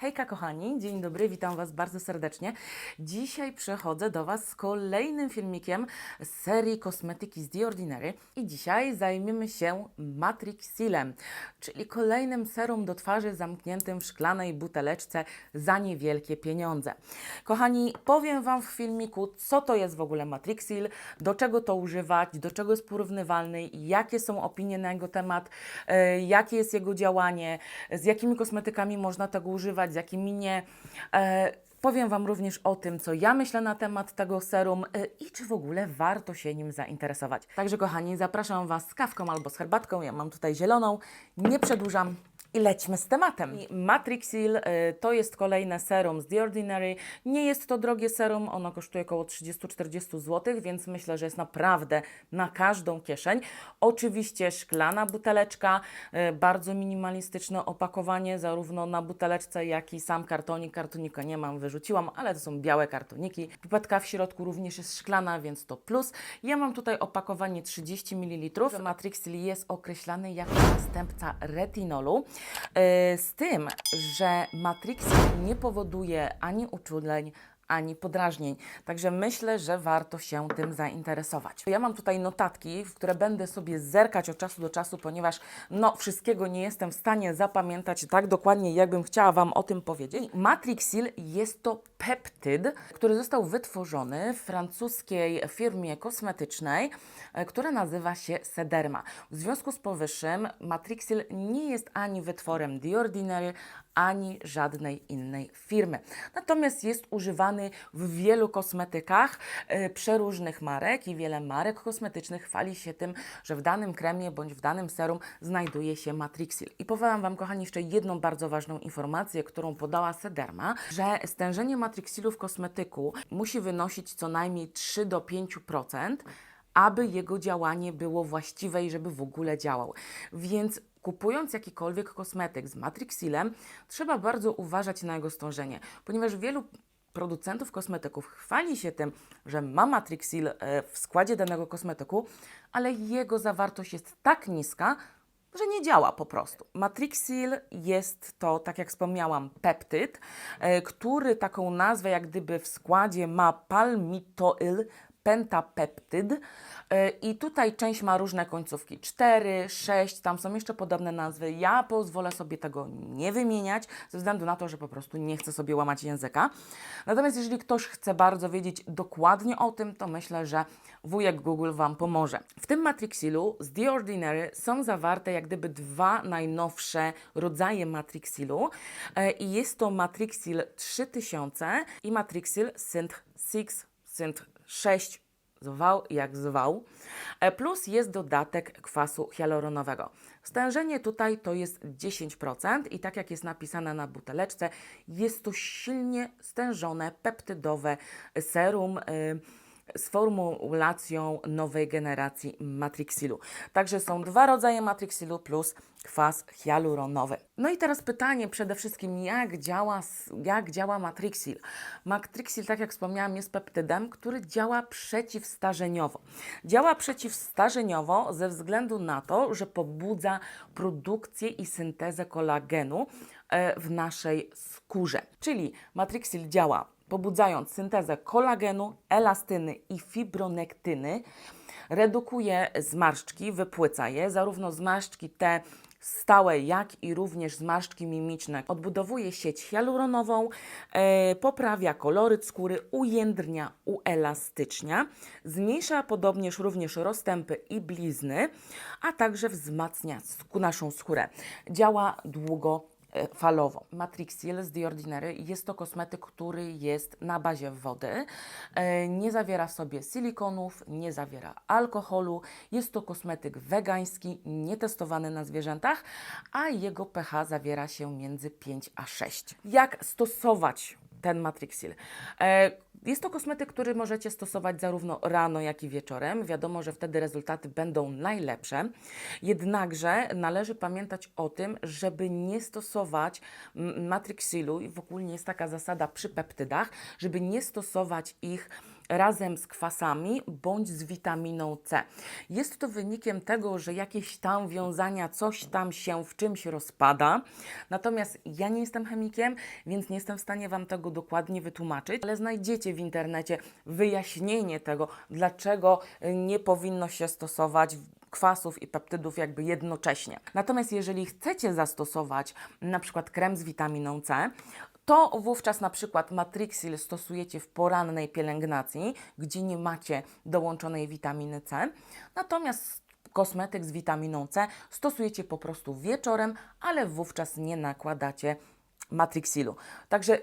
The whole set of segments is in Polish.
Hejka kochani, dzień dobry, witam Was bardzo serdecznie. Dzisiaj przechodzę do Was z kolejnym filmikiem z serii Kosmetyki z The Ordinary i dzisiaj zajmiemy się Matrixilem, czyli kolejnym serum do twarzy zamkniętym w szklanej buteleczce za niewielkie pieniądze. Kochani, powiem Wam w filmiku, co to jest w ogóle Matrixil, do czego to używać, do czego jest porównywalny, jakie są opinie na jego temat, e, jakie jest jego działanie, z jakimi kosmetykami można tego używać, z jakimi nie. E, Powiem Wam również o tym, co ja myślę na temat tego serum e, i czy w ogóle warto się nim zainteresować. Także, kochani, zapraszam Was z kawką albo z herbatką. Ja mam tutaj zieloną. Nie przedłużam. I lećmy z tematem. Matrixil y, to jest kolejne serum z The Ordinary. Nie jest to drogie serum, ono kosztuje około 30-40 zł, więc myślę, że jest naprawdę na każdą kieszeń. Oczywiście szklana buteleczka, y, bardzo minimalistyczne opakowanie, zarówno na buteleczce, jak i sam kartonik. Kartonika nie mam, wyrzuciłam, ale to są białe kartoniki. Pipetka w środku również jest szklana, więc to plus. Ja mam tutaj opakowanie 30 ml. Matrixil jest określany jako zastępca retinolu. E, Z tym, że Matrixil nie powoduje ani uczuleń, ani podrażnień. Także myślę, że warto się tym zainteresować. Ja mam tutaj notatki, w które będę sobie zerkać od czasu do czasu, ponieważ no, wszystkiego nie jestem w stanie zapamiętać tak dokładnie, jakbym chciała Wam o tym powiedzieć. Matrixil jest to peptyd, który został wytworzony w francuskiej firmie kosmetycznej, e, która nazywa się Sederma. W związku z powyższym Matrixil nie jest ani wytworem The Ordinary, ani żadnej innej firmy. Natomiast jest używany w wielu kosmetykach e, przeróżnych marek i wiele marek kosmetycznych chwali się tym, że w danym kremie bądź w danym serum znajduje się Matrixil. I powiem Wam, kochani, jeszcze jedną bardzo ważną informację, którą podała Sederma, że stężenie Matrixilu w kosmetyku musi wynosić co najmniej 3 do 5%, aby jego działanie było właściwe i żeby w ogóle działał. Więc kupując jakikolwiek kosmetyk z Matrixilem, trzeba bardzo uważać na jego stążenie, ponieważ wielu producentów kosmetyków chwali się tym, że ma Matrixil e, w składzie danego kosmetyku, ale jego zawartość jest tak niska, że nie działa po prostu. Matrixil jest to, tak jak wspomniałam, peptyd, e, który taką nazwę jak gdyby w składzie ma palmitoyl pentapeptyd E, i tutaj część ma różne końcówki, 4, 6, tam są jeszcze podobne nazwy. Ja pozwolę sobie tego nie wymieniać, ze względu na to, że po prostu nie chcę sobie łamać języka. Natomiast jeżeli ktoś chce bardzo wiedzieć dokładnie o tym, to myślę, że wujek Google Wam pomoże. W tym Matrixilu z The Ordinary są zawarte jak gdyby dwa najnowsze rodzaje Matrixilu e, i jest to Matrixil 3000 i Matrixil Synth 6, Synth 6 zwał jak zwał, E, plus jest dodatek kwasu hialuronowego. Stężenie tutaj to jest 10% i tak jak jest napisane na buteleczce, jest to silnie stężone peptydowe serum y, z formulacją nowej generacji Matrixilu. Także są dwa rodzaje Matrixilu plus kwas hialuronowy. No i teraz pytanie przede wszystkim, jak działa, jak działa Matrixil? Matrixil, tak jak wspomniałam, jest peptydem, który działa przeciwstarzeniowo. Działa przeciwstarzeniowo ze względu na to, że pobudza produkcję i syntezę kolagenu e, w naszej skórze. Czyli Matrixil działa pobudzając syntezę kolagenu, elastyny i fibronektyny, redukuje zmarszczki, wypłyca je, zarówno zmarszczki te stałe, jak i również zmarszczki mimiczne. Odbudowuje sieć hialuronową, e, poprawia koloryt skóry, ujędrnia, uelastycznia, zmniejsza podobnież również rozstępy i blizny, a także wzmacnia naszą skórę. Działa długo e, falowo. Matrixil z The Ordinary jest to kosmetyk, który jest na bazie wody. E, Nie zawiera w sobie silikonów, nie zawiera alkoholu. Jest to kosmetyk wegański, nietestowany na zwierzętach, a jego pH zawiera się między 5 a 6. Jak stosować ten Matrixil? E, Jest to kosmetyk, który możecie stosować zarówno rano, jak i wieczorem. Wiadomo, że wtedy rezultaty będą najlepsze. Jednakże należy pamiętać o tym, żeby nie stosować Matrixilu i w ogóle jest taka zasada przy peptydach, żeby nie stosować ich razem z kwasami bądź z witaminą C. Jest to wynikiem tego, że jakieś tam wiązania, coś tam się w czymś rozpada. Natomiast ja nie jestem chemikiem, więc nie jestem w stanie Wam tego dokładnie wytłumaczyć, ale znajdziecie w internecie wyjaśnienie tego, dlaczego y, nie powinno się stosować kwasów i peptydów jakby jednocześnie. Natomiast jeżeli chcecie zastosować na przykład krem z witaminą C, to wówczas na przykład Matrixil stosujecie w porannej pielęgnacji, gdzie nie macie dołączonej witaminy C. Natomiast kosmetyk z witaminą C stosujecie po prostu wieczorem, ale wówczas nie nakładacie Matrixilu. Także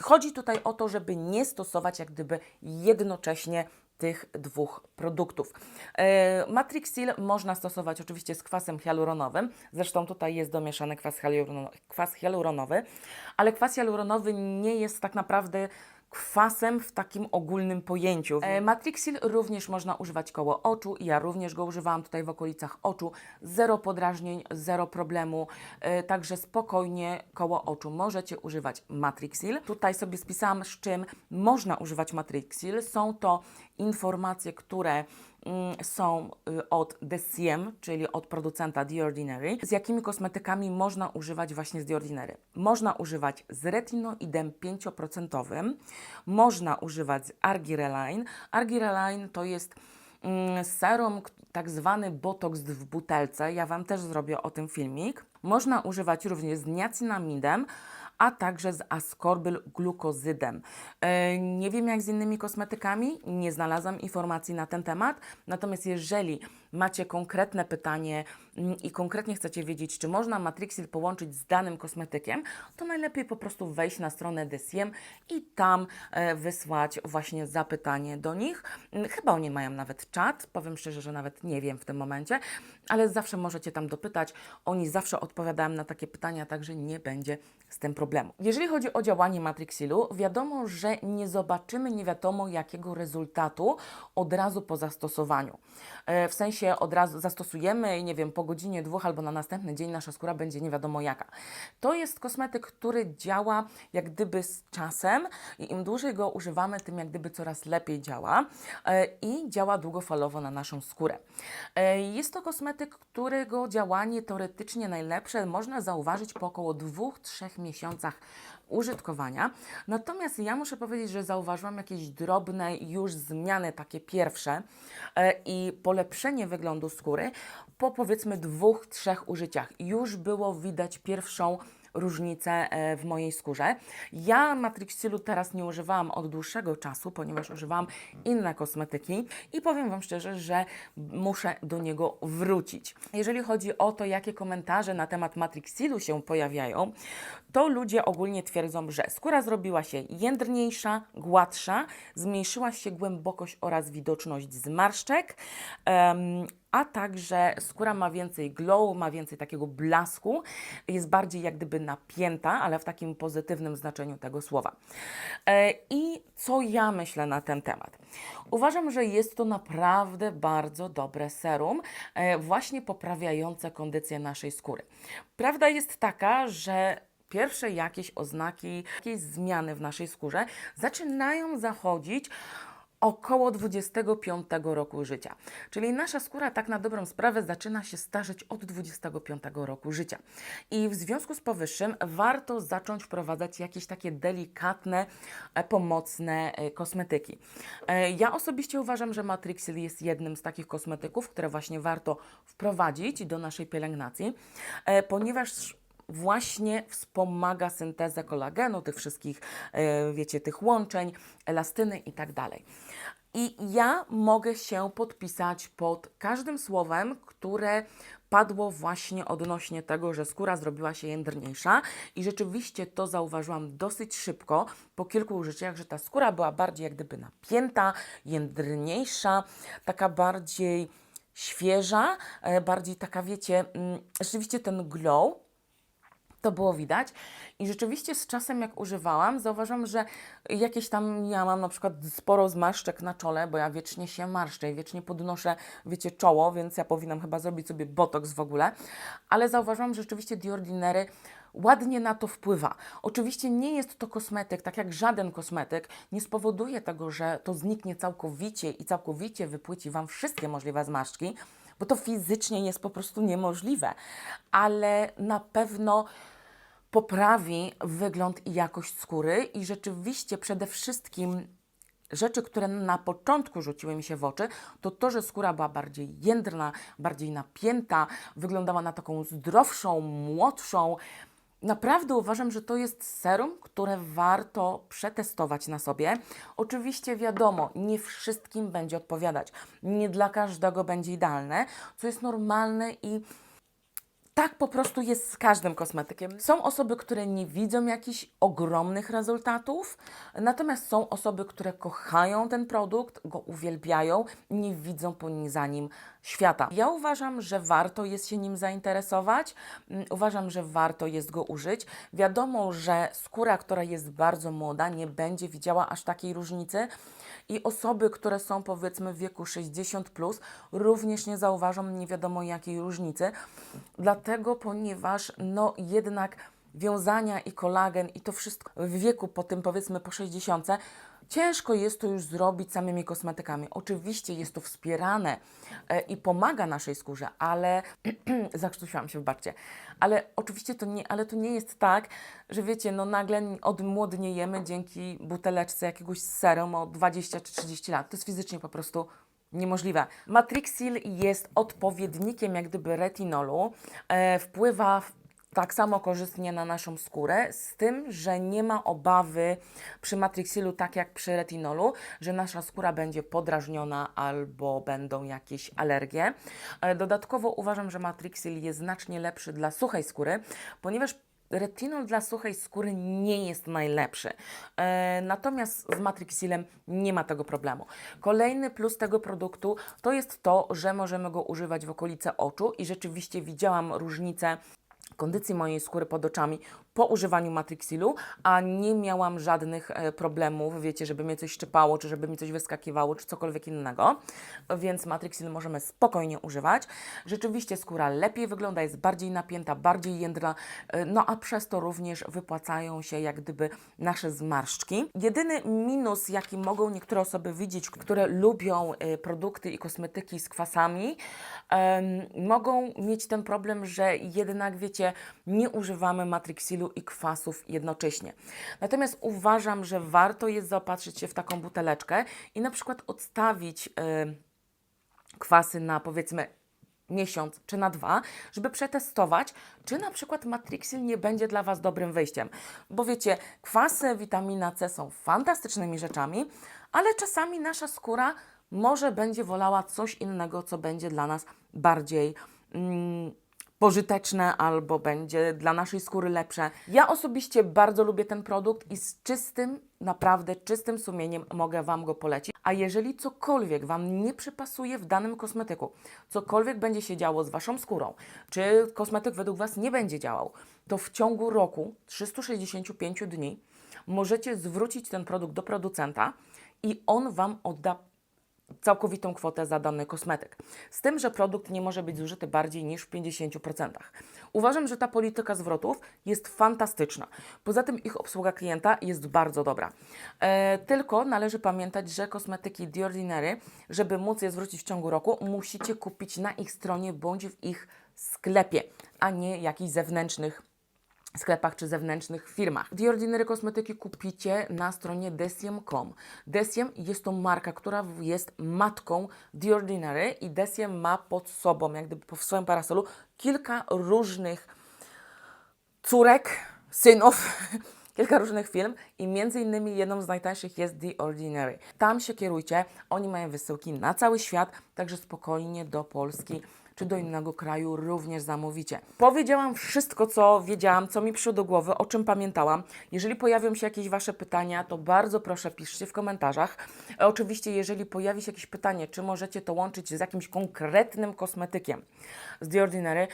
chodzi tutaj o to, żeby nie stosować jak gdyby jednocześnie tych dwóch produktów. E, Matrixil można stosować oczywiście z kwasem hialuronowym, zresztą tutaj jest domieszany kwas, hialurono, kwas hialuronowy, ale kwas hialuronowy nie jest tak naprawdę kwasem w takim ogólnym pojęciu. E, Matrixil również można używać koło oczu. Ja również go używałam tutaj w okolicach oczu. Zero podrażnień, zero problemu. E, także spokojnie koło oczu możecie używać Matrixil. Tutaj sobie spisałam, z czym można używać Matrixil. Są to informacje, które są y, od Deciem, czyli od producenta The Ordinary, z jakimi kosmetykami można używać właśnie z The Ordinary. Można używać z retinoidem 5%, można używać z Argireline. Argireline to jest mm, serum, tak zwany botox w butelce. Ja Wam też zrobię o tym filmik. Można używać również z niacinamidem, a także z ascorbylglukozydem. E, Nie wiem jak z innymi kosmetykami, nie znalazłam informacji na ten temat, natomiast jeżeli macie konkretne pytanie mm, i konkretnie chcecie wiedzieć, czy można Matrixil połączyć z danym kosmetykiem, to najlepiej po prostu wejść na stronę Desiem i tam e, wysłać właśnie zapytanie do nich. Mm, Chyba oni mają nawet czat, powiem szczerze, że nawet nie wiem w tym momencie, ale zawsze możecie tam dopytać. Oni zawsze odpowiadają na takie pytania, także nie będzie z tym problemu. Jeżeli chodzi o działanie Matrixilu, wiadomo, że nie zobaczymy nie wiadomo jakiego rezultatu od razu po zastosowaniu. E, W sensie od razu zastosujemy i nie wiem, po godzinie, dwóch albo na następny dzień nasza skóra będzie nie wiadomo jaka. To jest kosmetyk, który działa jak gdyby z czasem i im dłużej go używamy, tym jak gdyby coraz lepiej działa e, i działa długofalowo na naszą skórę. E, Jest to kosmetyk, którego działanie teoretycznie najlepsze można zauważyć po około 2-3 miesiącach użytkowania. Natomiast ja muszę powiedzieć, że zauważyłam jakieś drobne już zmiany, takie pierwsze e, i polepszenie wyglądu skóry po powiedzmy dwóch, trzech użyciach. Już było widać pierwszą różnicę e, w mojej skórze. Ja Matrixilu teraz nie używałam od dłuższego czasu, ponieważ używałam inne kosmetyki i powiem Wam szczerze, że muszę do niego wrócić. Jeżeli chodzi o to, jakie komentarze na temat Matrixilu się pojawiają, to ludzie ogólnie twierdzą, że skóra zrobiła się jędrniejsza, gładsza, zmniejszyła się głębokość oraz widoczność zmarszczek. em, a także skóra ma więcej glow, ma więcej takiego blasku, jest bardziej jak gdyby napięta, ale w takim pozytywnym znaczeniu tego słowa. E, I co ja myślę na ten temat? Uważam, że jest to naprawdę bardzo dobre serum, e, właśnie poprawiające kondycję naszej skóry. Prawda jest taka, że pierwsze jakieś oznaki, jakieś zmiany w naszej skórze zaczynają zachodzić około 25 roku życia. Czyli nasza skóra tak na dobrą sprawę zaczyna się starzeć od 25 roku życia. I w związku z powyższym warto zacząć wprowadzać jakieś takie delikatne, e, pomocne e, kosmetyki. E, Ja osobiście uważam, że Matrixil jest jednym z takich kosmetyków, które właśnie warto wprowadzić do naszej pielęgnacji, ponieważ właśnie wspomaga syntezę kolagenu, tych wszystkich, e, wiecie, tych łączeń, elastyny i tak dalej. I ja mogę się podpisać pod każdym słowem, które padło właśnie odnośnie tego, że skóra zrobiła się jędrniejsza i rzeczywiście to zauważyłam dosyć szybko po kilku użyciach, że ta skóra była bardziej jak gdyby napięta, jędrniejsza, taka bardziej świeża, e, bardziej taka, wiecie, mm, rzeczywiście ten glow to było widać. I rzeczywiście z czasem, jak używałam, zauważam, że jakieś tam ja mam na przykład sporo zmarszczek na czole, bo ja wiecznie się marszczę i wiecznie podnoszę, wiecie, czoło, więc ja powinnam chyba zrobić sobie botoks w ogóle. Ale zauważyłam, że rzeczywiście The Ordinary ładnie na to wpływa. Oczywiście nie jest to kosmetyk, tak jak żaden kosmetyk, nie spowoduje tego, że to zniknie całkowicie i całkowicie wypłyci Wam wszystkie możliwe zmarszczki, bo to fizycznie jest po prostu niemożliwe, ale na pewno poprawi wygląd i jakość skóry i rzeczywiście przede wszystkim rzeczy, które na początku rzuciły mi się w oczy, to to, że skóra była bardziej jędrna, bardziej napięta, wyglądała na taką zdrowszą, młodszą. Naprawdę uważam, że to jest serum, które warto przetestować na sobie. Oczywiście wiadomo, nie wszystkim będzie odpowiadać, nie dla każdego będzie idealne, co jest normalne i tak po prostu jest z każdym kosmetykiem. Są osoby, które nie widzą jakichś ogromnych rezultatów, natomiast są osoby, które kochają ten produkt, go uwielbiają, nie widzą poza nim świata. Ja uważam, że warto jest się nim zainteresować, mm, uważam, że warto jest go użyć. Wiadomo, że skóra, która jest bardzo młoda, nie będzie widziała aż takiej różnicy i osoby, które są powiedzmy w wieku 60 plus, również nie zauważą nie wiadomo jakiej różnicy. Dlatego, ponieważ no jednak wiązania i kolagen i to wszystko w wieku po tym powiedzmy po 60 ciężko jest to już zrobić samymi kosmetykami. Oczywiście jest to wspierane e, i pomaga naszej skórze, ale zakrztusiłam się, wybaczcie. Ale oczywiście to nie, ale to nie jest tak, że wiecie, no nagle odmłodniejemy dzięki buteleczce jakiegoś serum o 20 czy 30 lat. To jest fizycznie po prostu niemożliwe. Matrixil jest odpowiednikiem jak gdyby retinolu, e, wpływa tak samo korzystnie na naszą skórę, z tym, że nie ma obawy przy Matrixilu, tak jak przy retinolu, że nasza skóra będzie podrażniona albo będą jakieś alergie. E, Dodatkowo uważam, że Matrixil jest znacznie lepszy dla suchej skóry, ponieważ retinol dla suchej skóry nie jest najlepszy. E, natomiast z Matrixilem nie ma tego problemu. Kolejny plus tego produktu to jest to, że możemy go używać w okolice oczu i rzeczywiście widziałam różnicę kondycji mojej skóry pod oczami po używaniu Matrixilu, a nie miałam żadnych e, problemów, wiecie, żeby mnie coś szczypało, czy żeby mi coś wyskakiwało, czy cokolwiek innego, więc Matrixil możemy spokojnie używać. Rzeczywiście skóra lepiej wygląda, jest bardziej napięta, bardziej jędrna, e, no a przez to również wypłacają się jak gdyby nasze zmarszczki. Jedyny minus, jaki mogą niektóre osoby widzieć, które lubią e, produkty i kosmetyki z kwasami, mogą mieć ten problem, że jednak wiecie, nie używamy Matrixilu i kwasów jednocześnie. Natomiast uważam, że warto jest zaopatrzyć się w taką buteleczkę i na przykład odstawić em, kwasy na powiedzmy miesiąc czy na dwa, żeby przetestować, czy na przykład Matrixil nie będzie dla Was dobrym wyjściem. Bo wiecie, kwasy, witamina C są fantastycznymi rzeczami, ale czasami nasza skóra może będzie wolała coś innego, co będzie dla nas bardziej mm, pożyteczne albo będzie dla naszej skóry lepsze. Ja osobiście bardzo lubię ten produkt i z czystym, naprawdę czystym sumieniem mogę Wam go polecić. A jeżeli cokolwiek Wam nie przypasuje w danym kosmetyku, cokolwiek będzie się działo z Waszą skórą, czy kosmetyk według Was nie będzie działał, to w ciągu roku, 365 dni, możecie zwrócić ten produkt do producenta i on Wam odda całkowitą kwotę za dany kosmetyk. Z tym, że produkt nie może być zużyty bardziej niż w 50%. Uważam, że ta polityka zwrotów jest fantastyczna. Poza tym ich obsługa klienta jest bardzo dobra. E, tylko należy pamiętać, że kosmetyki The Ordinary, żeby móc je zwrócić w ciągu roku, musicie kupić na ich stronie bądź w ich sklepie, a nie jakichś zewnętrznych sklepach czy zewnętrznych firmach. The Ordinary kosmetyki kupicie na stronie Desiem.com. Desiem jest to marka, która jest matką The Ordinary i Desiem ma pod sobą, jak gdyby w swoim parasolu, kilka różnych córek, synów, kilka różnych firm i między innymi jedną z najtańszych jest The Ordinary. Tam się kierujcie, oni mają wysyłki na cały świat, także spokojnie do Polski czy do innego kraju również zamówicie. Powiedziałam wszystko, co wiedziałam, co mi przyszło do głowy, o czym pamiętałam. Jeżeli pojawią się jakieś Wasze pytania, to bardzo proszę piszcie w komentarzach. Oczywiście, jeżeli pojawi się jakieś pytanie, czy możecie to łączyć z jakimś konkretnym kosmetykiem z The Ordinary,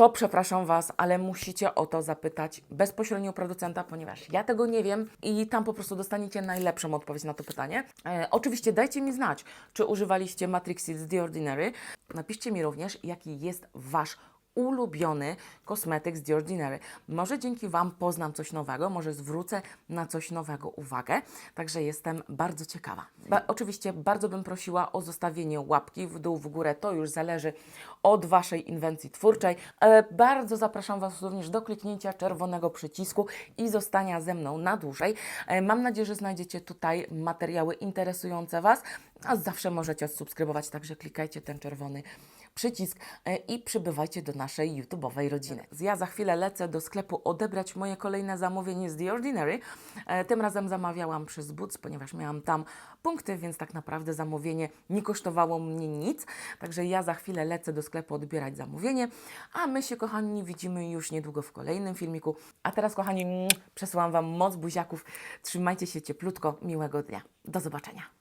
to przepraszam Was, ale musicie o to zapytać bezpośrednio u producenta, ponieważ ja tego nie wiem i tam po prostu dostaniecie najlepszą odpowiedź na to pytanie. E, oczywiście dajcie mi znać, czy używaliście Matrixil z The Ordinary. Napiszcie mi również, jaki jest Wasz ulubiony kosmetyk z The Ordinary. Może dzięki Wam poznam coś nowego, może zwrócę na coś nowego uwagę, także jestem bardzo ciekawa. Ba- oczywiście bardzo bym prosiła o zostawienie łapki w dół, w górę, to już zależy od Waszej inwencji twórczej. E, bardzo zapraszam Was również do kliknięcia czerwonego przycisku i zostania ze mną na dłużej. E, mam nadzieję, że znajdziecie tutaj materiały interesujące Was, a zawsze możecie subskrybować, także klikajcie ten czerwony przycisk e, i przybywajcie do naszej YouTube'owej rodziny. Ja za chwilę lecę do sklepu odebrać moje kolejne zamówienie z The Ordinary. E, Tym razem zamawiałam przez Boots, ponieważ miałam tam punkty, więc tak naprawdę zamówienie nie kosztowało mnie nic. Także ja za chwilę lecę do sklepu odbierać zamówienie, a my się, kochani, widzimy już niedługo w kolejnym filmiku. A teraz, kochani, mm, przesyłam Wam moc buziaków. Trzymajcie się cieplutko, miłego dnia. Do zobaczenia.